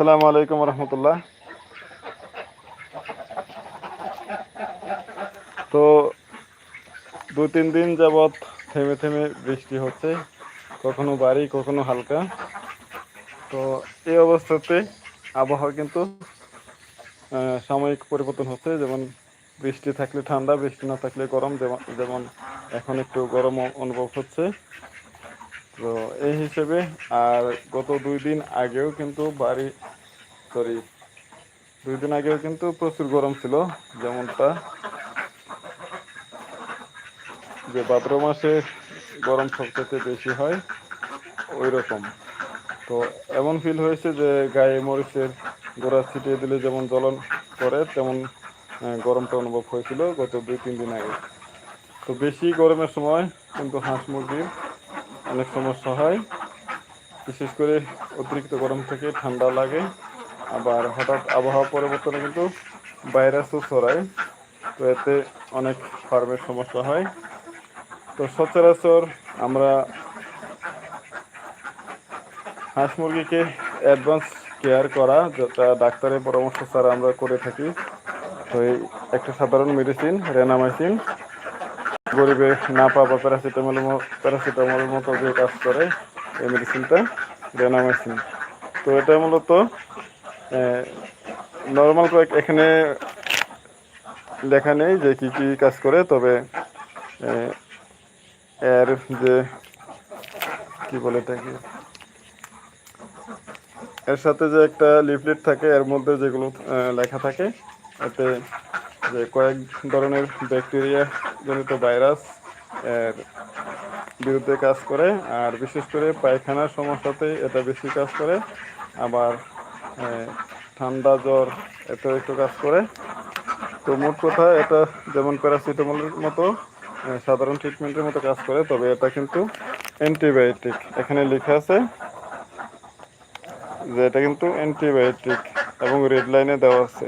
আসসালামু আলাইকুম রহমতুল্লাহ। তো দু তিন দিন যাবৎ থেমে থেমে বৃষ্টি হচ্ছে, কখনো বাড়ি, কখনো হালকা। তো এই অবস্থাতে আবহাওয়া কিন্তু সাময়িক পরিবর্তন হচ্ছে, যেমন বৃষ্টি থাকলে ঠান্ডা, বৃষ্টি না থাকলে গরম, যেমন এখন একটু গরম অনুভব হচ্ছে। তো এই হিসেবে আর গত দুই দিন আগেও কিন্তু বাড়ি সরি, দুই দিন আগেও কিন্তু প্রচুর গরম ছিল, যেমনটা যে ভাদ্র মাসে গরম সবচেয়ে বেশি হয় ওই রকম তো এমন ফিল হয়েছে যে গায়ে মরিচের গোড়া ছিটিয়ে দিলে যেমন জ্বলন করে, তেমন গরমটা অনুভব হয়েছিল গত দুই তিন দিন আগে। তো বেশি গরমের সময় কিন্তু হাঁস মুরগির অনেক সমস্যা হয়, বিশেষ করে অতিরিক্ত গরম থেকে ঠান্ডা লাগে। আবার হঠাৎ আবহাওয়া পরিবর্তনে কিন্তু ভাইরাসও ছড়ায়, তো এতে অনেক ফার্মের সমস্যা হয়। তো সচরাচর আমরা হাঁস মুরগিকে অ্যাডভান্স কেয়ার করা, যেটা ডাক্তারের পরামর্শ ছাড়া আমরা করে থাকি। তো এই একটা সাধারণ মেডিসিন রেনামাইসিন গরিবে না পাওয়া প্যারাসিটামল প্যারাসিটামলের মতো যে কাজ করে এই মেডিসিনটা রেনামাইসিন তো এটা মূলত নর্মাল এখানে লেখা নেই যে কি কি কাজ করে, তবে এর যে, কি বলে এটাকে? এর সাথে যে একটা লিফলেট থাকে, এর মধ্যে যেগুলো লেখা থাকে, এতে যে কয়েক ধরনের ব্যাকটেরিয়া জনিত ভাইরাস এর বিরুদ্ধে কাজ করে, আর বিশেষ করে পায়খানার সমস্যাতে এটা বেশি কাজ করে, আবার ঠান্ডা জ্বর এতেও একটু কাজ করে। তো মোট কথা এটা যেমন প্যারাসিটামলের মতো সাধারণ ট্রিটমেন্টের মতো কাজ করে, তবে এটা কিন্তু অ্যান্টিবায়োটিক এখানে লেখা আছে যে এটা কিন্তু অ্যান্টিবায়োটিক এবং রেড লাইনে দেওয়া আছে।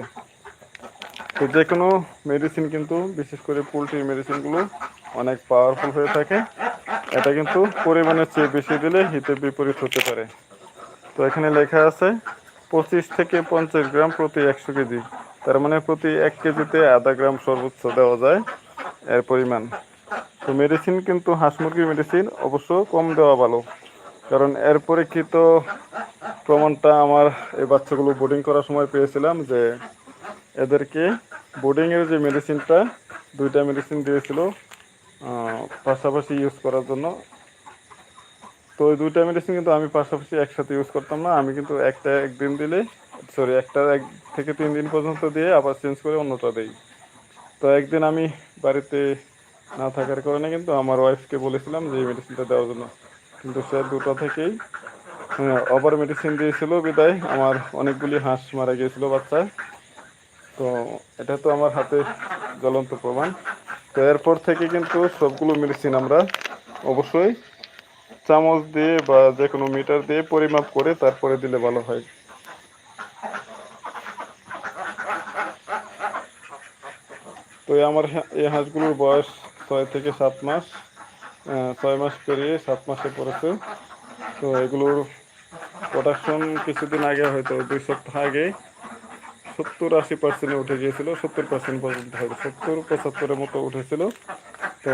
তো যে কোনো মেডিসিন কিন্তু, বিশেষ করে পোলট্রির মেডিসিনগুলো অনেক পাওয়ারফুল হয়ে থাকে। এটা কিন্তু পরিমাণের চেয়ে বেশি দিলে হিতে বিপরীত হতে পারে। তো এখানে লেখা আছে পঁচিশ থেকে পঞ্চাশ গ্রাম প্রতি একশো কেজি। তার মানে প্রতি এক কেজিতে আধা গ্রাম সর্বোচ্চ দেওয়া যায় এর পরিমাণ। তো মেডিসিন কিন্তু হাঁস মুরগির মেডিসিন অবশ্য কম দেওয়া ভালো। কারণ এর পরীক্ষিত প্রমাণটা আমার এই বাচ্চাগুলো বোর্ডিং করার সময় পেয়েছিলাম যে এদেরকে বোর্ডিংয়ের যে মেডিসিনটা দুইটা মেডিসিন দিয়েছিল পাশাপাশি ইউজ করার জন্য তো ওই দুইটা মেডিসিন কিন্তু আমি পাশাপাশি একসাথে ইউজ করতাম না। আমি কিন্তু একটা একদিন দিলে সরি একটা এক থেকে তিন দিন পর্যন্ত দিয়ে আবার চেঞ্জ করে অন্যটা দিই। তো একদিন আমি বাড়িতে না থাকার কারণে কিন্তু আমার ওয়াইফকে বলেছিলাম যে, এই মেডিসিনটা দেওয়ার জন্য। কিন্তু সে দুটো থেকেই ওভার মেডিসিন দিয়েছিল বিদায়। আমার অনেকগুলি হাঁস মারা গিয়েছিল বাচ্চা। তো এটা তো আমার হাতে জ্বলন্ত প্রমাণ। তো এরপর থেকে কিন্তু সবগুলো মেডিসিন আমরা অবশ্যই চামচ দিয়ে বা যে কোনো মিটার দিয়ে পরিমাপ করে তারপরে দিলে ভালো হয়। তো আমার এই হাঁসগুলোর বয়স ছয় থেকে সাত মাস ছয় মাস পেরিয়ে সাত মাসে পড়েছে। তো এগুলোর প্রোডাকশন কিছুদিন আগে হয়তো দুই সপ্তাহ আগে সত্তর আশি পার্সেন্টে উঠে গিয়েছিল, সত্তর পার্সেন্ট পর্যন্ত হয়তো, সত্তর পঁচাত্তরের মতো উঠেছিল। তো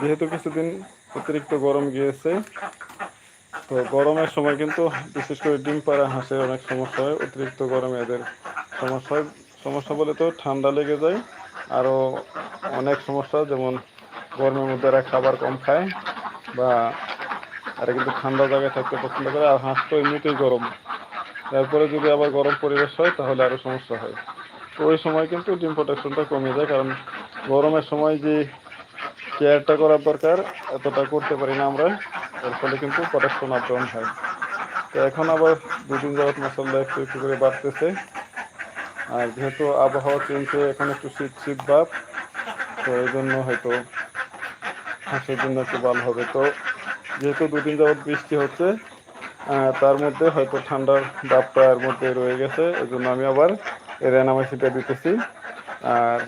যেহেতু কিছুদিন অতিরিক্ত গরম গিয়েছে। তো গরমের সময় কিন্তু বিশেষ করে ডিম পাড়া হাঁসের অনেক সমস্যা হয়, অতিরিক্ত গরমে এদের সমস্যা সমস্যা বলে তো ঠান্ডা লেগে যায়। আরও অনেক সমস্যা, যেমন গরমের মধ্যে এরা খাবার কম খায় বা এরা কিন্তু ঠান্ডা জায়গায় থাকতে পছন্দ করে, আর হাঁস তো এমনিতেই গরম। তারপরে যদি আবার গরম পরিবেশ হয়, তাহলে আরও সমস্যা হয়। তো ওই সময় কিন্তু ডিম প্রোটেকশনটা কমে যায়, কারণ গরমের সময় যে কেয়ারটা করার দরকার, এতটা করতে পারি না আমরা। এর ফলে কিন্তু আপ ডাউন হয়। তো এখন আবার দু দুদিন যাবত মশলা একটু একটু করে বাড়তেছে। আর যেহেতু আবহাওয়া চেঞ্জ এখন একটু শীত শীত ভাব, তো এই জন্য হয়তো হাঁসের জন্য একটু ভালো হবে। তো যেহেতু দু দুদিন যাবত বৃষ্টি হচ্ছে তার মধ্যে হয়তো ঠান্ডার ভাবটা এর মধ্যে রয়ে গেছে। এই জন্য আমি আবার এই রেনামাইসিটা দিতেছি। আর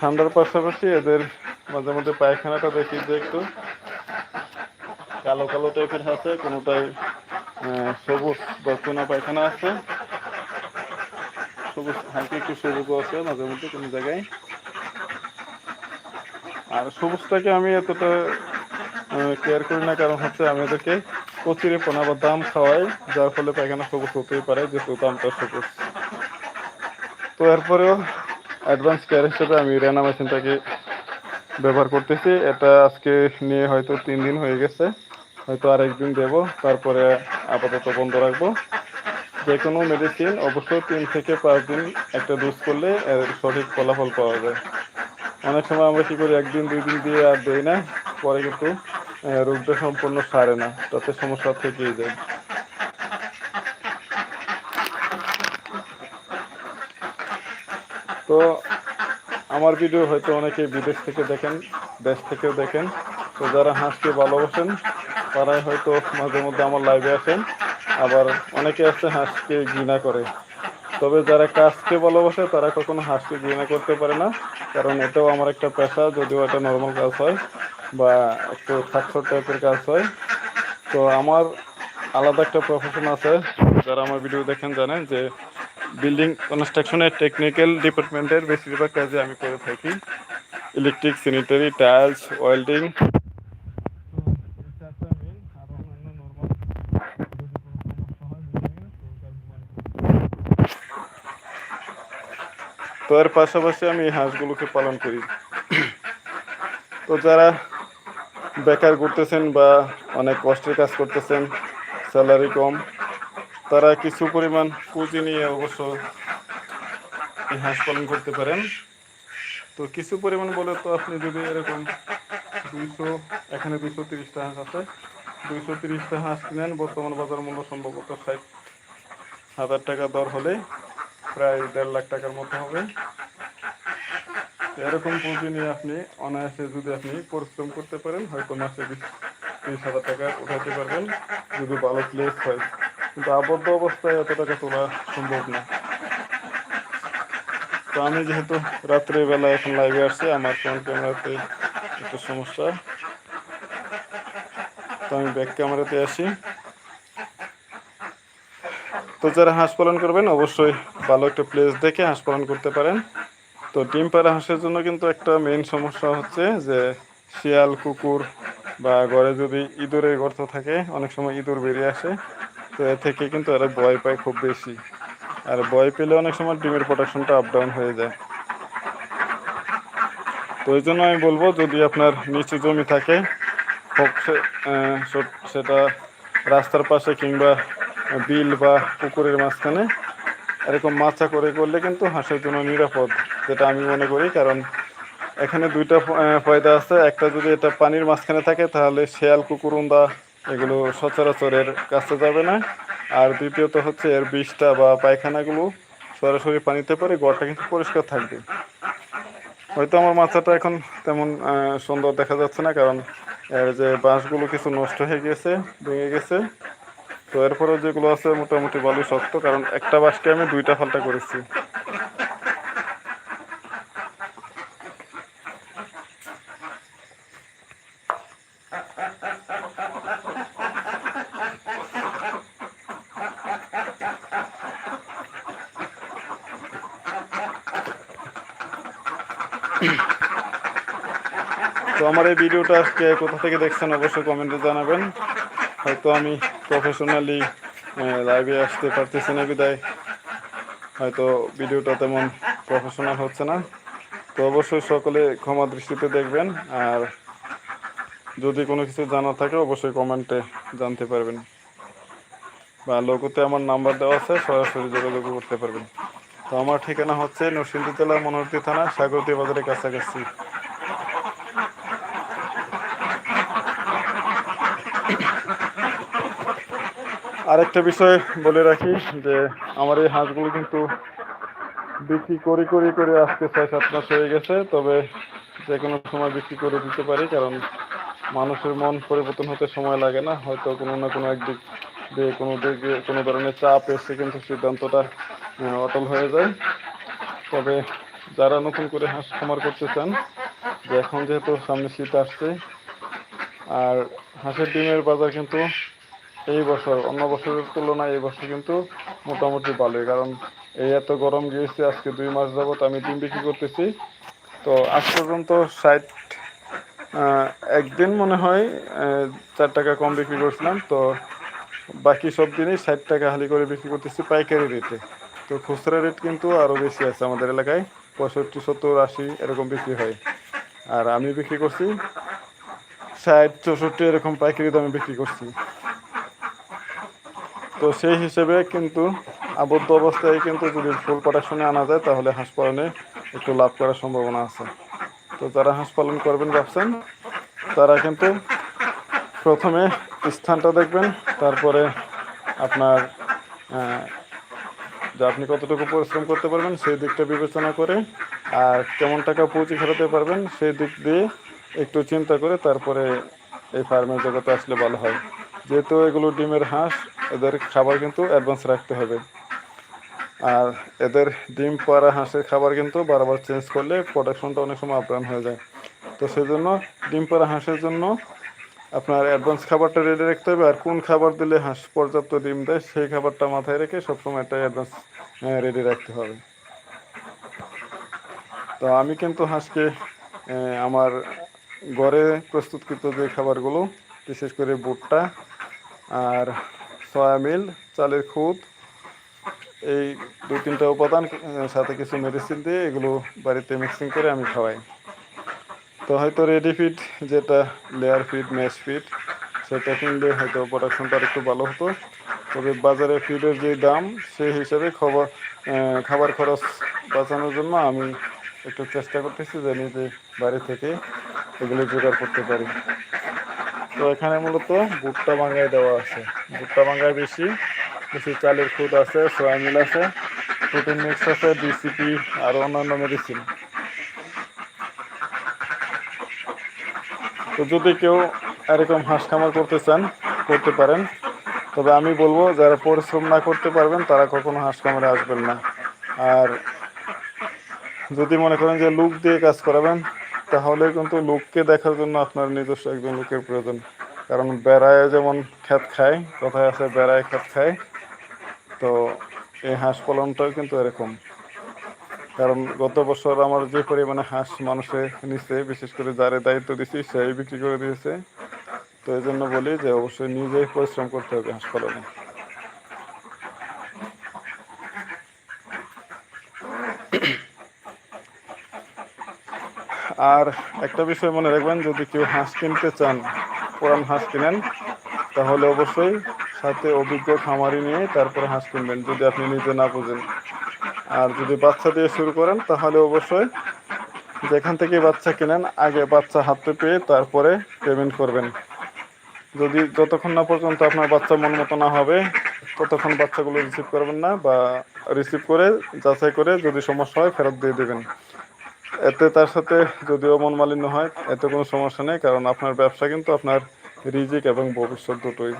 ঠান্ডার পাশাপাশি এদের মাঝে মধ্যে পায়খানাটা দেখি যে একটু কালো কালো টাইপের আছে, কোনোটাই সবুজ বা চুনা পায়খানা আছে। সবুজ, হালকা একটু সবুজও আছে মাঝে মধ্যে কোনো জায়গায়। আর সবুজটাকে আমি এতটা কেয়ার করি না, কারণ হচ্ছে আমি এদেরকে কচিরে পোনা বা দাম খাওয়াই, যার ফলে পায়খানা সবুজ হতেই পারে, যেহেতু দামটা সবুজ। তো এরপরেও অ্যাডভান্স কেয়ার হিসেবে আমি রেনা মেশিনটাকে ব্যবহার করতেছি। এটা আজকে নিয়ে হয়তো তিন দিন হয়ে গেছে। হয়তো আর একদিন দেবো। তারপরে আপাতত বন্ধ রাখব। যে কোনো মেডিসিন অবশ্যই তিন থেকে পাঁচ দিন একটা ডোজ করলে এর সঠিক ফলাফল পাওয়া যায়। অনেক সময় আমরা কী করি, একদিন, দুই দিন দিয়ে আর দেই না। পরে কিন্তু রোগটা সম্পূর্ণ সারে না। তাতে সমস্যা থেকেই যায়। তো আমার ভিডিও হয়তো অনেকে বিদেশ থেকে দেখেন, দেশ থেকেও দেখেন। তো যারা হাঁসকে ভালোবাসেন, তারাই হয়তো মাঝে মধ্যে আমার লাইভে আসেন। আবার অনেকে আছে হাঁসকে ঘৃণা করে। তবে যারা কাজকে ভালোবাসে, তারা কখনো হাঁসকে ঘৃণা করতে পারে না। কারণ এটাও আমার একটা পেশা, যদিও এটা নর্মাল কাজ হয় বা একটু থাকছর টাইপের কাজ হয়। তো আমার আলাদা একটা প্রফেশন আছে, যারা আমার ভিডিও দেখেন জানেন যে বিল্ডিং কনস্ট্রাকশনের টেকনিক্যাল ডিপার্টমেন্টের বেশিরভাগ কাজে আমি করে থাকি। ইলেকট্রিক স্যানিটারি টাইলস ওয়েল্ডিং তো এর পাশাপাশি আমি হাঁসগুলোকে পালন করি। তো যারা বেকার করতেছেন বা অনেক কষ্টের কাজ করতেছেন স্যালারি কম তারা কিছু পরিমাণ পুঁজি নিয়ে অবশ্য এই হাঁস পালন করতে পারেন। তো কিছু পরিমাণ বলে তো আপনি যদি এরকম দুইশো, এখানে দুইশো তিরিশটা হাঁস আছে। দুইশো তিরিশটা হাঁস কিনেন, বর্তমান বাজার মূল্য সম্ভবত ষাট হাজার টাকা দর হলে প্রায় দেড় লাখ টাকার মতো হবে। এরকম পুঁজি নিয়ে আপনি অনায়াসে যদি আপনি পরিশ্রম করতে পারেন, হয়তো মাসে বিশ, তিরিশ হাজার টাকা উঠাতে পারবেন। যদি ভালো প্লেস হয়। কিন্তু আবদ্ধ অবস্থায় এত টাকা তোলা সম্ভব না। তো আমি যেহেতু রাত্রেবেলা এখন লাইভে আসছি, আমার ফ্রন্ট ক্যামেরাতে একটু সমস্যা। তো আমি ব্যাক ক্যামেরাতে আসি তো যারা হাঁস পালন করবেন, অবশ্যই ভালো একটা প্লেস দেখে হাঁস পালন করতে পারেন। তো ডিম পাড়া হাঁসের জন্য কিন্তু একটা মেইন সমস্যা হচ্ছে যে, শিয়াল, কুকুর বা ঘরে যদি ইঁদুরের গর্ত থাকে, অনেক সময় ইঁদুর বেরিয়ে আসে। তো এ থেকে কিন্তু এরা ভয় পায় খুব বেশি। আর ভয় পেলে অনেক সময় ডিমের প্রোডাকশনটা আপ ডাউন হয়ে যায়। তো এই জন্য আমি বলব, যদি আপনার নিচু জমি থাকে, হোক সেটা রাস্তার পাশে কিংবা বিল বা পুকুরের মাঝখানে, এরকম মাচা করে করলে কিন্তু হাঁসের জন্য নিরাপদ, যেটা আমি মনে করি। কারণ এখানে দুইটা ফায়দা আছে। একটা যদি এটা পানির মাঝখানে থাকে, তাহলে শেয়াল কুকুরুন্দা এগুলো সচরাচরের কাছে যাবে না। আর দ্বিতীয়ত হচ্ছে এর বিষটা বা পায়খানাগুলো সরাসরি পানিতে পড়ে গড়টা কিন্তু পরিষ্কার থাকবে। হয়তো আমার মাথাটা এখন তেমন সুন্দর দেখা যাচ্ছে না কারণ এর যে বাঁশগুলো কিছু নষ্ট হয়ে গেছে, ভেঙে গেছে। তো এরপরেও যেগুলো আছে মোটামুটি ভালোই শক্ত, কারণ একটা বাঁশকে আমি দুইটা ফাল্টা করেছি। এই ভিডিওটা কে কোথা থেকে দেখছেন অবশ্যই কমেন্টে জানাবেন। হয়তো আমি প্রফেশনালি লাইভে আসতে পারতেছি না বিদায়। হয়তো ভিডিওটা তেমন প্রফেশনাল হচ্ছে না। তো অবশ্যই সকলে ক্ষমা দৃষ্টিতে দেখবেন, আর যদি কোনো কিছু জানা থাকে অবশ্যই কমেন্টে জানতে পারবেন। বা লোগোতে আমার নাম্বার দেওয়া আছে, সরাসরি যোগাযোগ করতে পারবেন। তো আমার ঠিকানা হচ্ছে নরসিংদী জেলা মনোহরদী থানা সাগরদী বাজারের কাছাকাছি। আরেকটা বিষয় বলে রাখি যে, আমার এই হাঁসগুলো কিন্তু বিক্রি করি করি, করে আজকে ছয়, সাত মাস হয়ে গেছে। তবে যে কোনো সময় বিক্রি করে দিতে পারি, কারণ মানুষের মন পরিবর্তন হতে সময় লাগে না। হয়তো কোনো না কোনো একদিক দিয়ে কোনো দিকে কোনো ধরনের চাপ এসে কিন্তু সিদ্ধান্তটা অটল হয়ে যায়। তবে যারা নতুন করে হাঁস খামার করতে চান, যে এখন যেহেতু সামনে শীত আসছে, আর হাঁসের ডিমের বাজার কিন্তু এই বছর, অন্য বছরের তুলনায় এই বছর কিন্তু মোটামুটি ভালোই, কারণ এই এত গরম গিয়েছে, আজকে দুই মাস যাবত আমি ডিম বিক্রি করতেছি। তো আজ পর্যন্ত ষাট একদিন মনে হয় চার টাকা কম বিক্রি করছিলাম, তো বাকি সব দিনই ষাট টাকা হালি করে বিক্রি করতেছি পাইকারি রেটে। তো খুচরা রেট কিন্তু আরও বেশি আছে আমাদের এলাকায়, পঁয়ষট্টি, সত্তর, আশি এরকম বিক্রি হয়। আর আমি বিক্রি করছি ষাট, চৌষট্টি এরকম পাইকারি দামে বিক্রি করছি। তো সেই হিসেবে কিন্তু আবদ্ধ অবস্থায় কিন্তু যদি ফুল প্রোডাকশনে আনা যায়, তাহলে হাঁস পালনে একটু লাভ করার সম্ভাবনা আছে। তো যারা হাঁস পালন করবেন ভাবছেন, তারা কিন্তু প্রথমে স্থানটা দেখবেন, তারপরে আপনার যে আপনি কতটুকু পরিশ্রম করতে পারবেন সেই দিকটা বিবেচনা করে, আর কেমন টাকা পুঁজি খেলাতে পারবেন সেই দিক দিয়ে একটু চিন্তা করে তারপরে এই ফার্মের জগতে আসলে ভালো হয়। যেহেতু এগুলো ডিমের হাঁস এদের খাবার কিন্তু অ্যাডভান্স রাখতে হবে। আর এদের ডিম, পাড়া, হাঁসের খাবার কিন্তু বারবার চেঞ্জ করলে প্রোডাকশনটা অনেক সময় আপডাউন হয়ে যায়। তো সেই জন্য ডিম, পাড়া, হাঁসের জন্য আপনার অ্যাডভান্স খাবারটা রেডি রাখতে হবে। আর কোন খাবার দিলে হাঁস পর্যাপ্ত ডিম দেয়, সেই খাবারটা মাথায় রেখে সবসময় একটা অ্যাডভান্স রেডি রাখতে হবে। তো আমি কিন্তু হাঁসকে আমার ঘরে প্রস্তুতকৃত যে খাবারগুলো, বিশেষ করে ভুট্টা আর সয়াবিন চালের খুদ, এই দু তিনটা উপাদান সাথে কিছু মেডিসিন দিয়ে এগুলো বাড়িতে মিক্সিং করে আমি খাওয়াই। তো হয়তো রেডি ফিড যেটা লেয়ার ফিড ম্যাশ ফিড সেটা কিনলে হয়তো প্রোডাকশনটা একটু ভালো হতো। তবে বাজারে ফিডের যে দাম, সেই হিসাবে খবর খাবার খরচ বাঁচানোর জন্য আমি একটু চেষ্টা করতেছি যে নিজে বাড়ি থেকে এগুলো জোগাড় করতে পারি। তো এখানে মূলত ভুট্টা ভাঙ্গায় দেওয়া আছে। ভুট্টা ভাঙ্গায় বেশি বেশি চালের খুদ আছে, সয়াবিন আছে, প্রোটিন মিক্স আছে ডিসিপি আর অন্যান্য মেডিসিন তো যদি কেউ এরকম হাঁস খামার করতে চান, করতে পারেন। তবে আমি বলব, যারা পরিশ্রম না করতে পারবেন, তারা কখনো হাঁস খামারে আসবেন না। আর যদি মনে করেন যে লুক দিয়ে কাজ করাবেন তাহলে কিন্তু লোককে দেখার জন্য আপনার নিজস্ব একজন লোকের প্রয়োজন। কারণ বেড়ায় যেমন খ্যাত খায়, কথায় আছে বেড়ায় খ্যাত খায়, তো এই হাঁস পালনটাও কিন্তু এরকম। কারণ গত বছর আমার যে পরিমাণে হাঁস মানুষে নিচ্ছে বিশেষ করে যারে দায়িত্ব দিছি সেই বিক্রি করে দিয়েছে। তো এই জন্য বলি যে অবশ্যই নিজেই পরিশ্রম করতে হবে হাঁস পালনে। আর একটা বিষয় মনে রাখবেন, যদি কেউ হাঁস কিনতে চান, পুরান হাঁস কিনেন, তাহলে অবশ্যই সাথে অভিজ্ঞ খামারি নিয়ে তারপরে হাঁস কিনবেন, যদি আপনি নিজে না বোঝেন। আর যদি বাচ্চা দিয়ে শুরু করেন, তাহলে অবশ্যই যেখান থেকে বাচ্চা কেনেন, আগে বাচ্চা হাতে পেয়ে তারপরে পেমেন্ট করবেন। যদি যতক্ষণ না পর্যন্ত আপনার বাচ্চা মন মতো না হবে, ততক্ষণ বাচ্চাগুলো রিসিভ করবেন না বা রিসিভ করে, যাচাই করে যদি সমস্যা হয়, ফেরত দিয়ে দেবেন। এতে তার সাথে যদিও মন মালিন্য হয়, এতে কোনো সমস্যা নেই, কারণ আপনার ব্যবসা কিন্তু আপনার রিজিক এবং ভবিষ্যৎ দুটোই।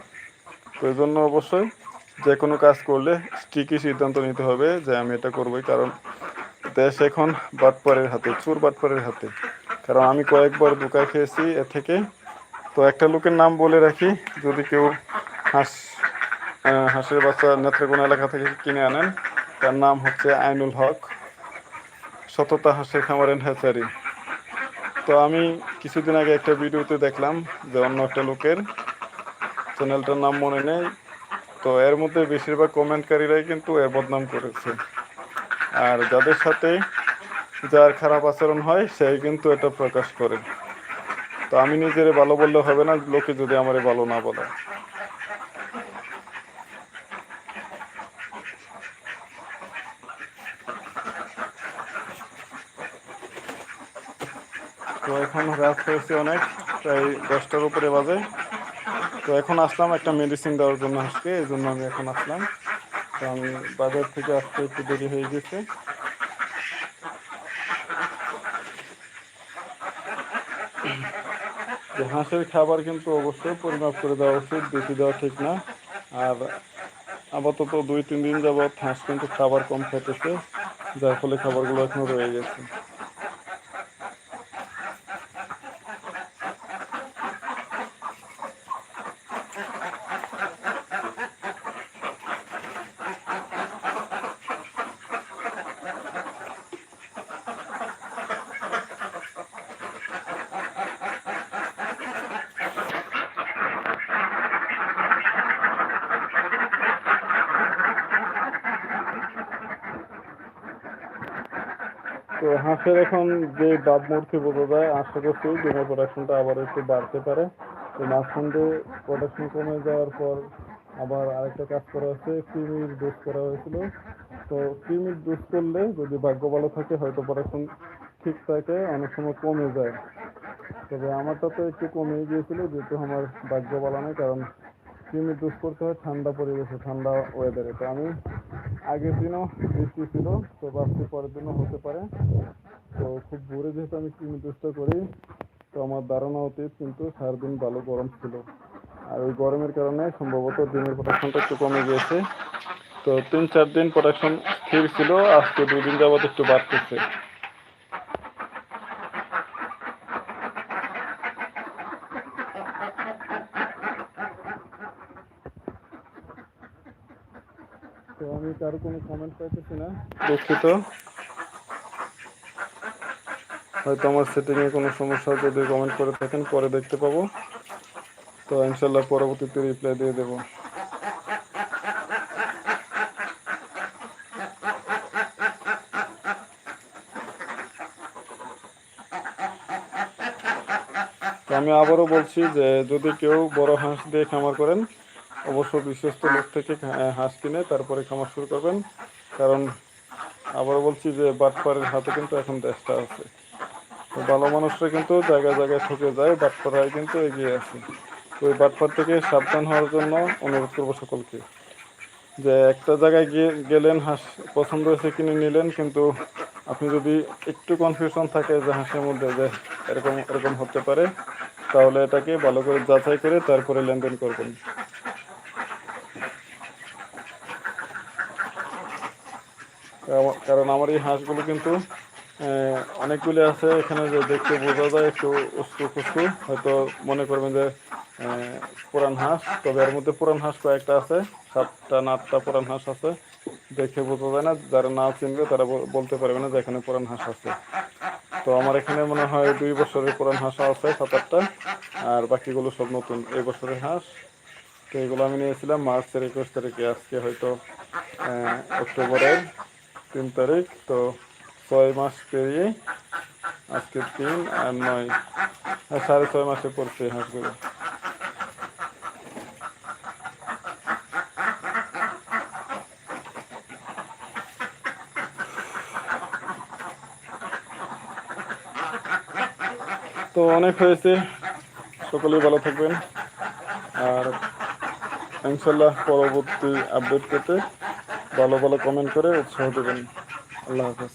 তো এই জন্য অবশ্যই যে কোনো কাজ করলে ঠিকই সিদ্ধান্ত নিতে হবে যে আমি এটা করবোই, কারণ দেশ এখন বাটপারের হাতে, চুর বাটপারের হাতে। কারণ আমি কয়েকবার দোকা খেয়েছি এ থেকে। তো একটা লোকের নাম বলে রাখি, যদি কেউ হাঁস হাঁসের বাচ্চা নেত্রকোনা এলাকা থেকে কিনে আনেন, তার নাম হচ্ছে আইনুল হক। সততা হাঁসের খামার এন্ড হ্যাচারি। তো আমি কিছুদিন আগে একটা ভিডিওতে দেখলাম যে অন্য একটা লোকের চ্যানেলটার নাম মনে নেই। তো এর মধ্যে বেশিরভাগ কমেন্টকারীরাই কিন্তু এর বদনাম করেছে। আর যাদের সাথে যার খারাপ আচরণ হয়, সেই কিন্তু এটা প্রকাশ করে। তো আমি নিজের ভালো বললে হবে না, লোকে যদি আমারে ভালো না বলে। তো এখন রাত হয়েছে অনেক, প্রায় দশটার উপরে বাজে। তো এখন আসলাম একটা মেডিসিন দেওয়ার জন্য আজকে, এই জন্য আমি এখন আসলাম। তো আমি বাজার থেকে আসতে একটু দেরি হয়ে গেছে। হাঁসের খাবার কিন্তু অবশ্যই পরিমাপ করে দেওয়া উচিত, বেশি দেওয়া ঠিক না। আর আপাতত দুই, তিন দিন যাবৎ হাঁস কিন্তু খাবার কম খেতেছে, যার ফলে খাবারগুলো এখনও রয়ে গেছে তো হাঁসের এখন যে ভাবমূর্তি বোঝা যায়, আশা করছি ডিমের প্রোডাকশনটা আবার একটু বাড়তে পারে। তো মাঝখান প্রোডাকশন কমে যাওয়ার পর আবার আরেকটা কাজ করা হচ্ছে ক্রিমির ডোজ করা হয়েছিল। তো ক্রিমির ডোজ করলে যদি ভাগ্য ভালো থাকে, হয়তো প্রোডাকশন ঠিক থাকে, অনেক সময় কমে যায়। তবে আমারটা তো একটু কমে গিয়েছিল, যেহেতু আমার ভাগ্য ভালো নয় কারণ ক্রিমির ডোজ করতে হয় ঠান্ডা পরিবেশে, ঠান্ডা ওয়েদারে তো আমি আগের দিনও বৃষ্টি ছিল, তো ভাবছি পরের দিনও হতে পারে। তো খুব ভোরে যেহেতু আমি ক্রিমি ডোজটা করি, তো আমার ধারণা উচিত কিন্তু সারাদিন ভালো গরম ছিল। আর ওই গরমের কারণে সম্ভবত দিনের প্রোডাকশনটা একটু কমে গিয়েছে। তো তিন চার দিন প্রোডাকশন স্থির ছিল, আজকে দুদিন যাবত একটু বাড়তেছে তো আমি কারও কোনো কমেন্ট পাইতেছি না দুঃখিত। হয়তো আমার সেটিংয়ে কোনো সমস্যা যদি কমেন্ট করে থাকেন, পরে দেখতে পাবো। তো ইনশাল্লাহ পরবর্তীতে রিপ্লাই দিয়ে দেবো। আমি আবারও বলছি যে যদি কেউ বড় হাঁস দিয়ে খামার করেন অবশ্য বিশ্বস্ত লোক থেকে হাঁস কিনে তারপরে খামার শুরু করবেন। কারণ আবার বলছি যে বাটপাড়ের হাতে কিন্তু এখন দেশটা আছে। ভালো মানুষরা কিন্তু জায়গায় জায়গায় ঠকে যায় বাটপাড়ায় কিন্তু এগিয়ে আছে ওই বাটপাড় থেকে সাবধান হওয়ার জন্য অনুরোধ করব সকলকে যে একটা জায়গায় গিয়ে গেলেন, হাঁস পছন্দ হয়েছে কিনে নিলেন, কিন্তু আপনি যদি একটু কনফিউশন থাকে যে হাঁসের মধ্যে যে এরকম এরকম হতে পারে, তাহলে এটাকে ভালো করে যাচাই করে তারপরে লেনদেন করবেন। কারণ- আমার এই হাঁসগুলো কিন্তু অনেকগুলি আছে। এখানে যে দেখতে বোঝা যায় একটু উস্কু খুস্কু হয়তো মনে করবেন যে পুরান হাঁস। তবে এর মধ্যে পুরান হাঁস কয়েকটা আছে। সাতটা না আটটা পুরান হাঁস আছে। দেখে বোঝা যায় না। যারা না চিনবে, তারা বলতে পারবে না যে এখানে পুরান হাঁস আছে। তো আমার এখানে মনে হয় দুই বছরের পুরান হাঁস আছে সাত আটটা আর বাকিগুলো সব নতুন। এই বছরের হাঁস। তো এগুলো আমি নিয়েছিলাম মার্চের একুশ তারিখে। আজকে হয়তো অক্টোবরের। তিন তারিখ তো ছয় মাস পেরিয়ে আজকে তিন আর নয়, আর সাড়ে ছয় মাসে পড়ছে হাঁসগুলো। তো অনেক হয়েছে, সকলেই ভালো থাকবেন। আর ইনশাল্লাহ পরবর্তী আপডেট পেতে ভালো ভালো কমেন্ট করে উৎসাহ দেবেন। আল্লাহ হাফেজ।